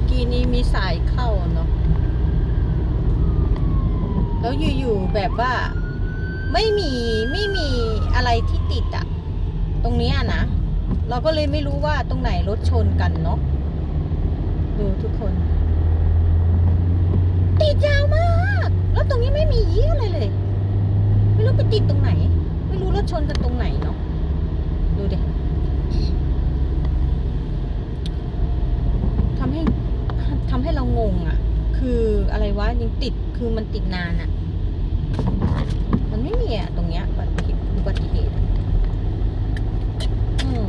อกี้นี้มีสายเข้าเนาะแล้วอยู่ๆแบบว่า ไม่มีไม่มีอะไรที่ติดอะตรงนี้นะ เราก็เลยไม่รู้ว่าตรงไหนรถชนกันเนาะดูทุกคน ติดยาวมากแล้วตรงนี้ไม่มีเยี่ยอะไรเลย ไม่รู้ไปติดตรงไหน ไม่รู้รถชนกันตรงไหนเนาะดูดิทำให้ทำให้เรา งอะ่ะ คืออะไรวะยังติดคือมันติดนานอะ่ะ มันไม่มีอะ่ะ ตรงเนี้ยอุบัติเหตุอุบัติเหตุอะอืม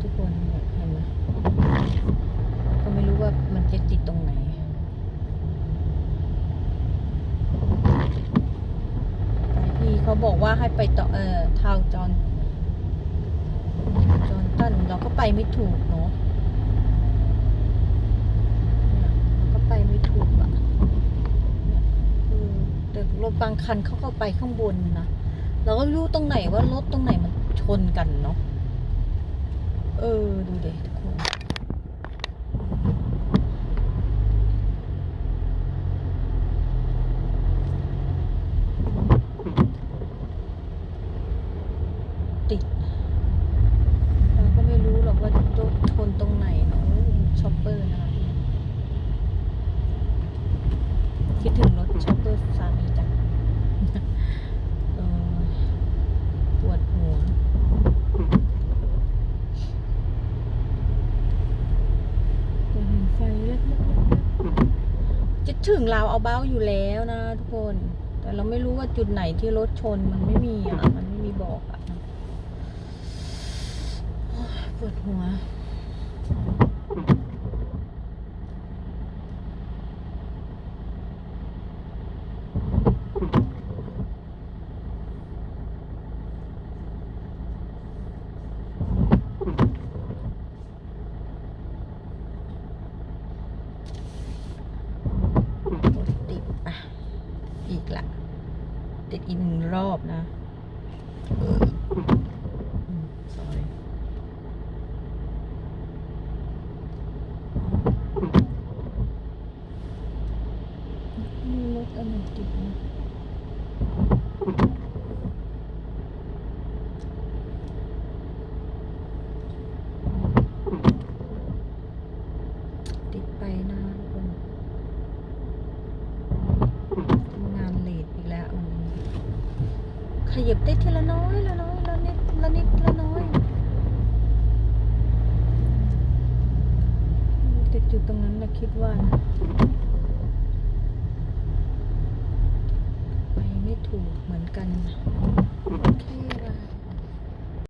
ทุกคนเนี่ยเห็นไหมก็ไม่รู้ว่ามันจะติดตรงไหน พี่ เขาบอกว่าให้ไปต่อเอ่อทาวจอนจอนตันเราก็ไปไม่ถูกเนาะเราก็ไปไม่ถูกอะเนี่ยคือแต่รถบางคันเขาก็ไปข้างบนนะเราก็ไม่รู้ตรงไหนว่ารถตรงไหนมันชนกันเนาะเออ ดูเด็ทุกคนติด เราก็ไม่รู้หรอกว่ารถชนตรงไหนเนาะช็อปเปอร์นะคะคิดถึงรถช็อปเปอร์สามีจัง เออปวดหัว เห็นไฟเล็ก จะถึงลาวเอาเบ้าอยู่แล้วนะทุกคน แต่เราไม่รู้ว่าจุดไหนที่รถชนมันไม่มีอะ มันไม่มีบอกอะปวดหัว รถติดอะ อีกละติดอีกหนึ่งรอบนะอืม sorry มีรถอะไรติดนะติดไปนะทุกคน ทำงานเลทอีกแล้ววันนี้ ขยับได้ทีละน้อยละน้อยละนิดละนิดละน้อยติดอยู่ตรงนั้นนะคิดว่านะไปไม่ถูกเหมือนกันนะ